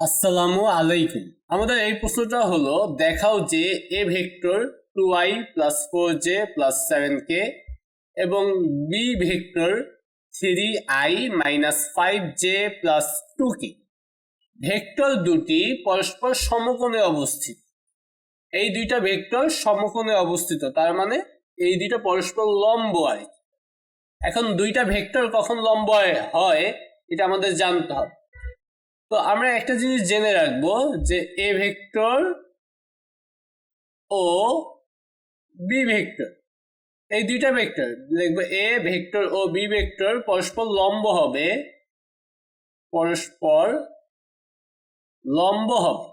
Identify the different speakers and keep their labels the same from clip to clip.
Speaker 1: আসসালামু আলাইকুম। আমাদের এই প্রশ্নটা হলো, দেখাও যে A vector two I plus four J plus seven K এবং B vector three I minus five J plus two K. Vector দুটি পরস্পর সমকোণে অবস্থিত। এই দুইটা ভেক্টর সমকোণে অবস্থিত, তার মানে এই দুইটা পরস্পর লম্ব কি। এখন দুইটা ভেক্টর কখন লম্ব হয়, এটা আমাদের জানতে হবে। তো আমরা একটা জিনিস জেনে রাখব যে এ ভেক্টর ও বি ভেক্টর। এই দুইটা ভেক্টর লিখব এ ভেক্টর ও বি ভেক্টর পরস্পর লম্ব হবে, পরস্পর লম্ব হবে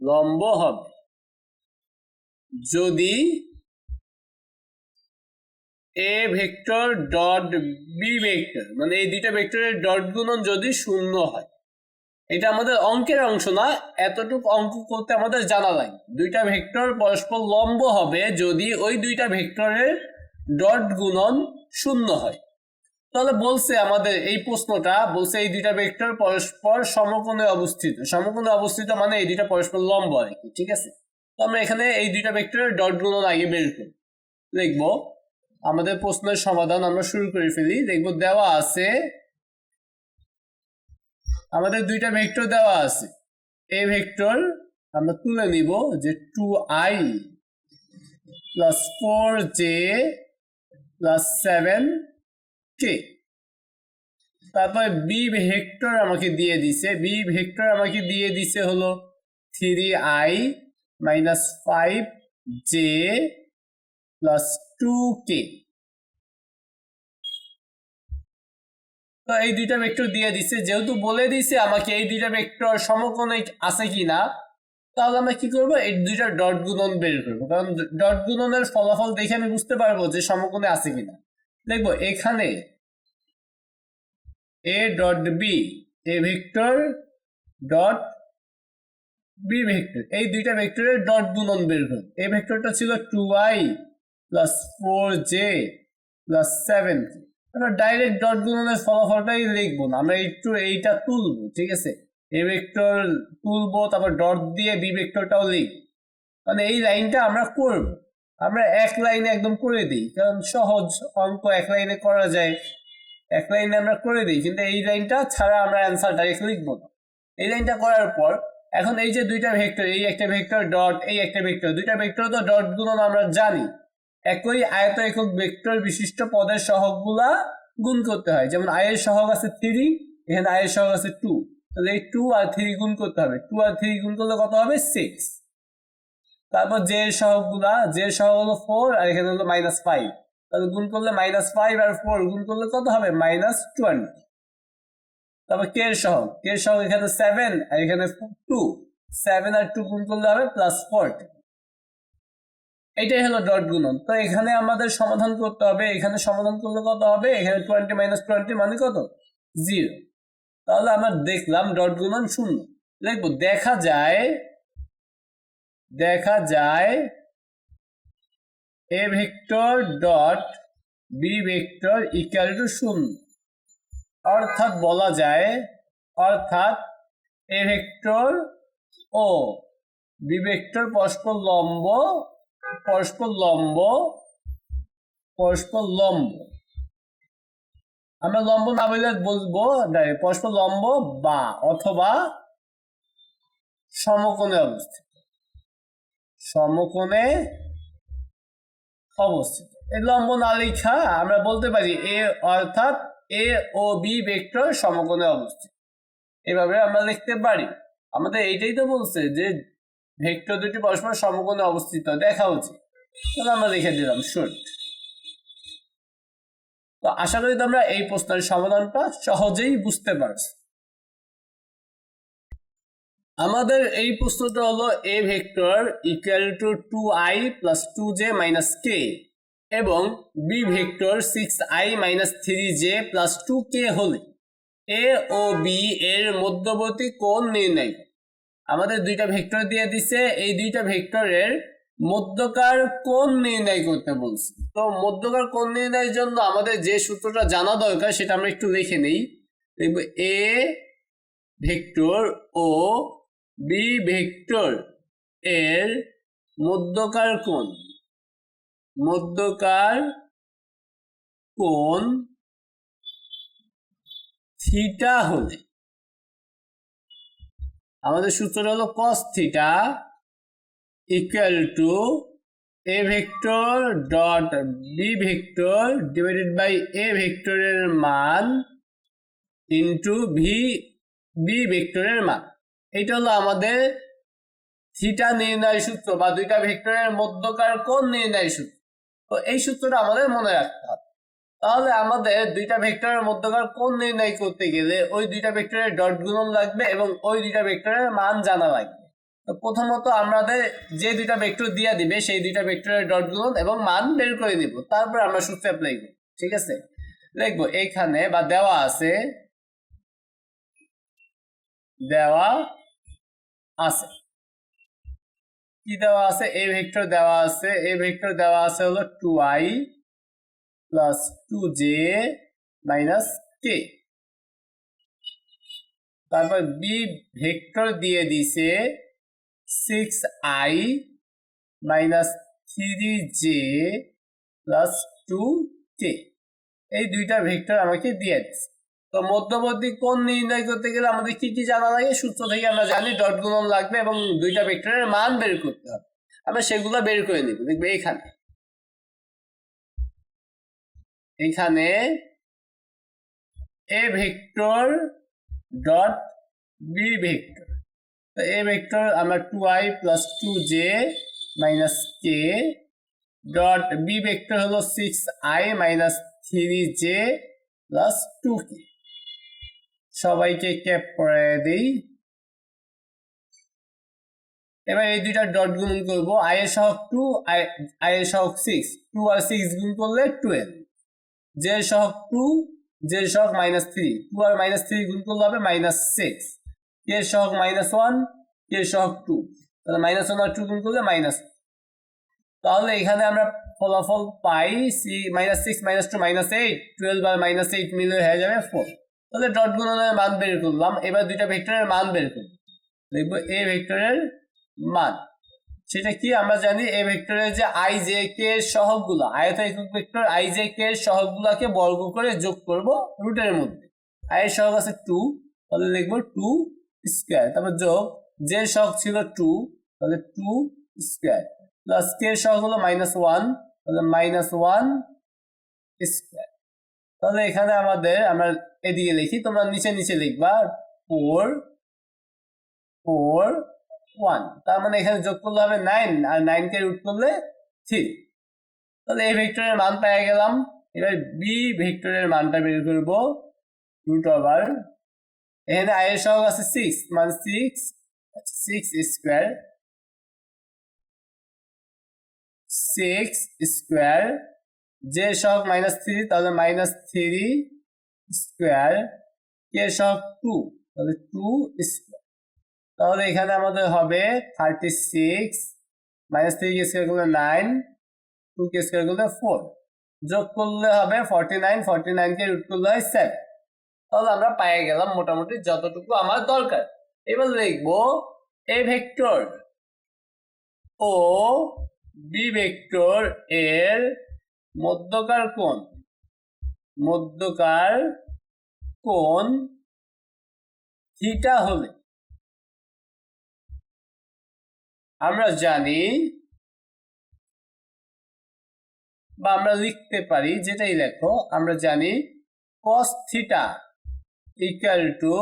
Speaker 1: লম্ব হবে। যদি A vector dot B vector মানে এই দুইটা ভেক্টরের ডট গুণন যদি শূন্য হয়। এটা আমাদের অঙ্কের অংশ না, এতটুকু অঙ্ক করতে আমাদের জানা লাগে। দুইটা ভেক্টর পরস্পর লম্ব হবে যদি ওই দুইটা ভেক্টরের ডট গুণন শূন্য হয়। তাহলে বলছে আমাদের এই প্রশ্নটা, বলছে এই দুইটা ভেক্টর পরস্পর সমকোণে অবস্থিত। সমকোণে অবস্থিত মানে এই দুইটা পরস্পর লম্ব আর কি, ঠিক আছে? তো আমরা এখানে এই দুইটা ভেক্টরের ডট গুণন আগে বের করি। লিখব আমাদের প্রশ্নের সমাধান আমরা শুরু করে ফেলি। দেখব দেওয়া আছে। আমাদের দুইটা ভেক্টর দেওয়া আছে। এ ভেক্টর আমরা তুলে নিব যে two I plus four J plus seven K তারপর বি ভেক্টর আমাকে দিয়ে দিছে। বি ভেক্টর আমাকে দিয়ে দিছে হলো three I minus five J plus two K তো এই দুইটা ভেক্টর দিয়ে দিছে। যেহেতু বলে দিছে আমাকে এই দুইটা ভেক্টর সমকোণে আছে কিনা, তাহলে আমরা কি করব? এই দুইটা ডট গুণন বের করব। কারণ ডট গুণনের ফলাফল দেখে আমি বুঝতে পারব যে সমকোণে আছে কিনা। দেখব এখানে A dot B A vector dot B vector এই দুইটা ভেক্টরের ডট গুণন বের করব। এই ভেক্টরটা ছিল two I plus four J plus seven আমরা ডাইরেক্ট ডট গুণনের ফলাফলটাই লিখব না, আমরা একটু এইটা তুলবো, ঠিক আছে? এ ভেক্টর তুলবো, তারপর ডট দিয়ে বি ভেক্টরটাও লিখ মানে এই লাইনটা আমরা করব। আমরা এক লাইনে একদম করে দিই, কারণ সহজ অঙ্ক, এক লাইনে করা যায়। এক লাইনে আমরা করে দিই, কিন্তু এই লাইনটা ছাড়া আমরা অ্যান্সার ডাইরেক্ট লিখব না। এই লাইনটা করার পর, এখন এই যে দুইটা ভেক্টর এই একটা ভেক্টর ডট এই একটা ভেক্টর দুইটা ভেক্টর তো ডট গুণন আমরা জানি। একই আয়ত একক ভেক্টর বিশিষ্ট পদের সহগগুলা গুণ করতে হয়। যেমন আয়ের সহগ আছে থ্রি এখানে আয়ের সহগ আছে টু তাহলে এই টু আর থ্রি গুণ করতে হবে। টু আর থ্রি গুণ করলে কত হবে? সিক্স তারপর এর সহগগুলা এর সহগ হলো ফোর আর এখানে হলো মাইনাস ফাইভ তাহলে গুণ করলে মাইনাস ফাইভ আর ফোর গুণ করলে কত হবে? মাইনাস টোয়েন্টি তারপর কে এর সহগ। কে সহগ এখানে সেভেন আর এখানে টু সেভেন আর টু গুণ করলে হবে প্লাস ফোরটি এটাই হলো ডট গুণন। তো এখানে আমাদের সমাধান করতে হবে। এখানে সমাধান করলে কত হবে? এখানে টোয়েন্টি মাইনাস টোয়েন্টি মানে কত? জিরো তাহলে আমরা দেখলাম ডট গুণন শূন্য। দেখব, দেখা যায় দেখা যায় A vector dot B vector equal to শূন্য। অর্থাৎ বলা যায়, অর্থাৎ এ ভেক্টর ও বি ভেক্টর পরস্পর লম্ব পরস্পর লম্ব পরস্পর লম্ব আমরা লম্ব না বললে বলব পরস্পর লম্ব বা অথবা সমকোণে অবস্থিত। সমকোণে অবস্থিত। এই লম্ব না লেখা আমরা বলতে পারি এ অর্থাৎ এ ও বি ভেক্টর সমকোণে অবস্থিত। এভাবে আমরা লিখতে পারি। আমাদের এইটাই তো বলছে যে ভেক্টর দুটি পরস্পর সমকোণে অবস্থিত। দেখা উচিত। তাহলে আমরা লিখে দিলাম শুট তো আশা করি তোমরা এই প্রশ্নের সমাধানটা সহজেই বুঝতে পারছ। আমাদের এই প্রশ্নটা হলো A vector equal to two I plus two J minus K এবং B vector six I minus three J plus two K হলে এ ও বি এর মধ্যবর্তী কোণ নির্ণয়। আমাদের দুইটা ভেক্টর দিয়ে দিছে, এই দুইটা ভেক্টরের মধ্যকার কোণ নির্ণয় করতে বলছে। তো মধ্যকার কোণ নির্ণয়ের জন্য আমাদের যে সূত্রটা জানা দরকার সেটা আমরা একটু লিখে নেই। দেখব এ ভেক্টর ও বি ভেক্টর এর মধ্যকার কোণ। মধ্যকার কোণ থিটা হলে আমাদের সূত্রটা হলো cos theta equal to A vector dot B vector divided by A ভেক্টরের মান ইন্টু ভি বি ভেক্টরের মান। এটা হলো আমাদের থিটা নির্ণয় সূত্র বা দুইটা ভেক্টরের মধ্যকার কোণ নির্ণয় সূত্র। তো এই সূত্রটা আমাদের মনে রাখতে হবে। তাহলে আমাদের দুইটা ভেক্টরের মধ্যকার কোণ নির্ণয় করতে গেলে ওই দুইটা ভেক্টরের ডট গুণন লাগবে এবং ওই দুইটা ভেক্টরের মান জানা লাগবে। তো প্রথমত আমাদের যে দুইটা ভেক্টর দিয়ে দিবে, সেই দুইটা ভেক্টরের ডট গুণন এবং মান বের করে নিব তারপর আমরা সূত্র অ্যাপ্লাই করব, ঠিক আছে? দেখব, এখানে বা দেওয়া আছে দেওয়া আছে। কি দেওয়া আছে? এই ভেক্টর দেওয়া আছে এই ভেক্টর দেওয়া আছে হলো two I plus two J minus K তারপর বি ভেক্টর দিয়ে দিছে six I minus three J plus two K এই দুইটা ভেক্টর আমাকে দিয়ে দিচ্ছে তো মধ্যবর্তী কোণ নির্ণয় করতে গেলে আমাদের কি কি জানা লাগে? সূত্র থেকে আমরা জানি ডট গুণন লাগবে এবং দুইটা ভেক্টরের মান বের করতে হবে। আমরা সেগুলো বের করে নিব। দেখবে এখানে। এখানে A vector dot B vector তো এ ভেক্টর আমরা two I plus two J minus K dot B vector হলো six I minus three J plus two K সবাইকে ক্যাপ করে দিই। এবার এই দুইটা ডট গুণ করব। আই এর সহগ টু আই আই এর সহগ সিক্স টু আর সিক্স গুণ করলে টুয়েলভ জে সহগ টু জে সহগ মাইনাস থ্রি টু আর মাইনাস থ্রি গুণ করলে হবে মাইনাস সিক্স কে সহগ মাইনাস ওয়ান কে সহগ টু তাহলে মাইনাস ওয়ান আর টু গুণ করলে মাইনাস তাহলে এখানে আমরা ফলাফল পাই C minus six minus two minus eight twelve আর মাইনাস এইট মিলে হয়ে যাবে ফোর তাহলে ডট গুণনের মান বের করলাম। এবার দুইটা ভেক্টরের মান বের করব। দেখব এ ভেক্টরের মান। সেটা কি আমরা জানি? এ ভেক্টরের যে আই জে কে সহগগুলো আয়ত একক ভেক্টর আই জে কে সহগগুলোকে বর্গ করে যোগ করব রুটের মধ্যে। আই এর সহগ আছে টু তাহলে লিখব টু স্কোয়ার তারপর যোগ যে সহগ ছিল টু তাহলে টু স্কোয়ার প্লাস কে সহগ হলো মাইনাস ওয়ান তাহলে মাইনাস ওয়ান স্কোয়ার তাহলে এখানে আমাদের, আমরা এদিকে লিখি, তোমরা নিচে নিচে লিখবা ফোর ফোর ওয়ান তার মানে এখানে যোগ করলে হবে নাইন আর নাইন কে রুট করলে থ্রি তাহলে এই ভেক্টরের মান পেয়ে গেলাম। এবার বি ভেক্টরের মানটা বের করব। রুট ওভার এখানে আয়ের সহগ আছে সিক্স মানে six six square six square যে সহগ মাইনাস থ্রি তাহলে মাইনাস থ্রি স্কোয়ার কে সহগ টু তাহলে টু স্কোয়ার তাহলে এখানে আমাদের হবে থার্টি সিক্স মাইনাস থ্রি কে স্কোয়ার করলে নাইন টু কে স্কোয়ার করলে ফোর যোগ করলে হবে ফর্টি নাইন ফর্টি নাইন কে রুট করলে হয় সেভেন তাহলে আমরা পেয়ে গেলাম মোটামুটি যতটুকু আমার দরকার। এবার লিখব এ ভেক্টর ও বি ভেক্টর এর মধ্যকার কোণ। মধ্যকার কোণ থিটা হলে আমরা জানি বা আমরা লিখতে পারি, যেটাই লেখো, আমরা জানি cos theta equal to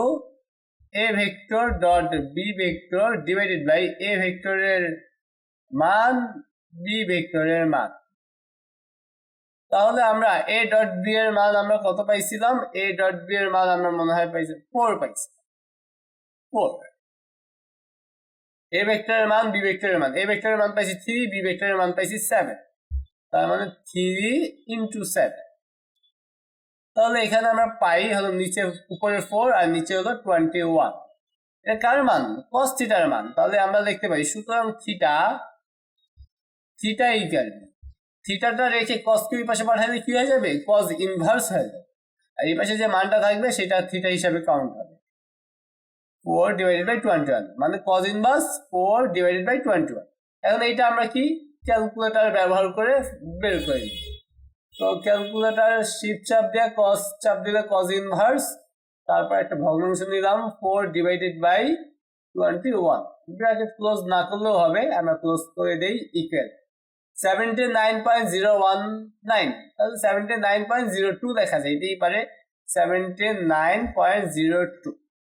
Speaker 1: A vector dot B vector divided by A ভেক্টরের মান বি ভেক্টরের মান। তাহলে আমরা এ ডট বি এর মান আমরা কত পাইছিলাম? এ ডট বি এর মান আমরা মনে হয় পাইছি ফোর পাইছি। ফোর এ ভেক্টরের মান বি ভেক্টরের মান এ ভেক্টরের মান পাইছি থ্রি বি ভেক্টরের মান পাইছি সেভেন তার মানে থ্রি ইন্টু তাহলে এখানে আমরা পাই হলো নিচে উপরে ফোর আর নিচে হলো টোয়েন্টি ওয়ান কার মান? কস থিটার মান। তাহলে আমরা লিখতে পারি সুতরাং থিটা থিটা ইকাল থিটাটা রেখে কস কে পাশে পাঠালে কি হয়ে যাবে? কস ইনভার্স হয়ে যাবে। আর এই পাশে যে মানটা থাকবে, সেটা থিটা হিসাবে কাউন্ট হবে। Four divided by twenty one মানে cos inverse four divided by twenty one এখন এইটা আমরা কি? ক্যালকুলেটার ব্যবহার করে বের করে তো ক্যালকুলেটার শিফট চাপ দেওয়া কস চাপ দিলে কজ ইনভার্স তারপর একটা ভগ্নাংশ নিলাম four divided by twenty one bracket close না করলেও হবে, আমরা ক্লোজ করে দেই equal seventy nine point zero one nine তাহলে seventy nine point zero two দেখা যায়, এটাই পারে seventy nine point zero two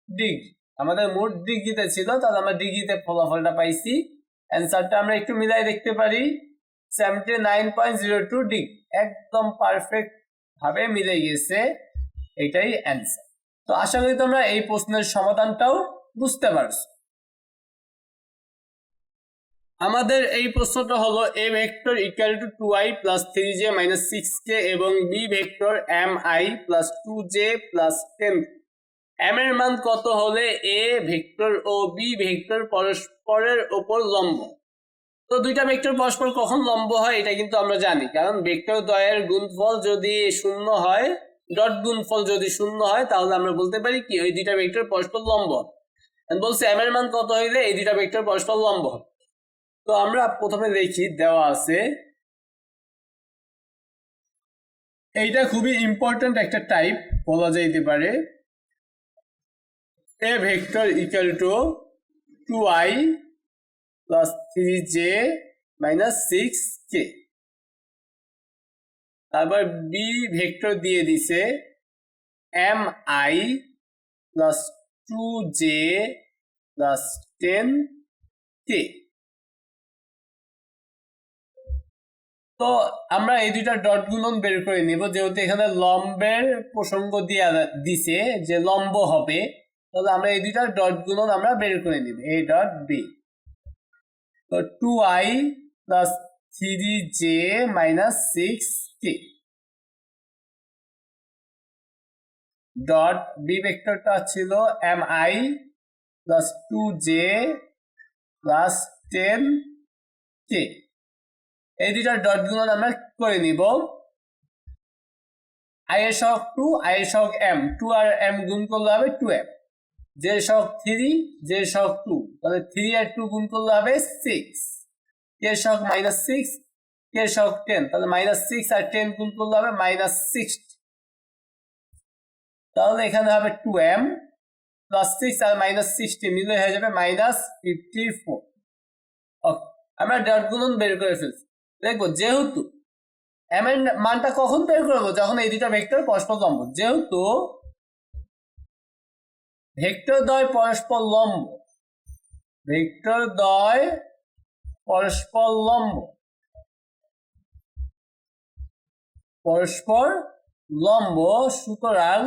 Speaker 1: degree আমাদের মোট ডিগ্রিতে ছিল, তাহলে আমরা ডিগ্রিতে ফলাফলটা পাইছি। অ্যান্সারটা আমরা একটু মিলাই দেখতে পারি। Seventy nine point zero two degree একদম পারফেক্ট ভাবে মিলে গেছে এটাই অ্যান্সার তো আশা করি তোমরা এই প্রশ্নের সমাধানটাও বুঝতে পারছ। আমাদের এই প্রশ্নটা হলো A vector equal to two i plus three j minus six k এবং B vector m i plus two j plus ten m এর মান কত হলে এ ভেক্টর ও বি ভেক্টর পরস্পরের ওপর লম্ব? তো দুইটা ভেক্টর পরস্পর কখন লম্ব হয় এটা কিন্তু আমরা জানি। কারণ ভেক্টর দ্বয়ের গুণফল যদি শূন্য হয়, ডট গুণফল যদি শূন্য হয়, তাহলে আমরা বলতে পারি কি? ওই দুইটা ভেক্টর পরস্পর লম্ব। বলছে এম এর মান কত হইলে এই দুইটা ভেক্টর পরস্পর লম্ব? তো আমরা প্রথমে দেখি, দেওয়া আছে। এইটা খুবই ইম্পর্ট্যান্ট একটা টাইপ বলা যাইতে পারে। To two i plus three j minus six k তারপর বি ভেক্টর দিয়ে দিছে m i plus two j plus ten k তো আমরা এই দুইটা ডট গুণন বের করে নিব, যেহেতু এখানে লম্বের প্রসঙ্গ দিয়ে দিছে যে লম্ব হবে। তাহলে আমরা এই দুইটা ডট গুণন আমরা বের করে নিব এ ডট বি তো two i plus three j minus six k dot B ভেক্টরটা ছিল m i plus two j plus ten k এই দুইটার ডট গুণন আমরা করে নিব। আই এর সহগ টু আই এর সহগ এম টু আর এম গুণ করলে হবে টু এম জে সহগ থ্রি, জে সহগ টু। তাহলে থ্রি আর টু গুণ করলে হবে সিক্স। কে সহগ মাইনাস সিক্স, কে সহগ টেন। তাহলে মাইনাস সিক্স আর টেন গুণ করলে হবে মাইনাস সিক্স তাহলে এখানে হবে টু এম প্লাস সিক্স আর মাইনাস সিক্সটি মিলে হয়ে যাবে মাইনাস ফিফটি ফোর। ওকে, আমরা ডট গুণন বের করে ফেলছি। দেখব, যেহেতু এম এর মানটা কখন বের করব? যখন এই দুটা ভেক্টর পরস্পর লম্ব যেহেতু ভেক্টর দ্বয় পরস্পর লম্ব। ভেক্টর দ্বয় পরস্পর লম্ব। পরস্পর লম্ব, সুতরাং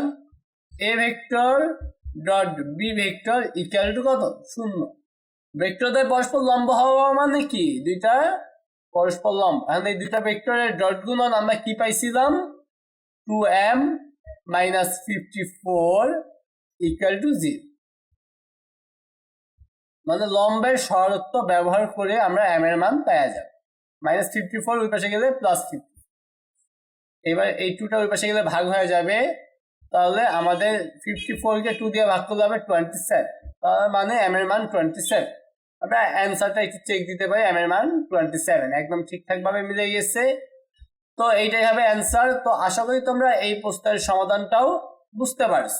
Speaker 1: A vector dot B vector equal to কত? শূন্য। ভেক্টর দ্বয় পরস্পর লম্ব হওয়া মানে কি? দুইটা পরস্পর লম্ব। এখন এই দুইটা ভেক্টরের ডট গুণন আমরা কি পাইছিলাম? Two m minus fifty four equal to zero মানে লম্বের সরত্ব ব্যবহার করে আমরা এম এর মান পাওয়া যাবে। মাইনাস ফিফটি ফোর ওই পাশে গেলে প্লাস ফিফটি এবার এই টুটা ওই পাশে গেলে ভাগ হয়ে যাবে। তাহলে আমাদের ফিফটি ফোরকে টু দিয়ে ভাগ করলে হবে টোয়েন্টি সেভেন মানে এম এর মান টোয়েন্টি সেভেন আমরা অ্যান্সারটা একটু চেক দিতে পারি এম এর মান টোয়েন্টি সেভেন একদম ঠিকঠাক ভাবে মিলে গেছে তো এইটাই হবে অ্যান্সার তো আশা করি তোমরা এই প্রশ্নের সমাধানটাও বুঝতে পারছ।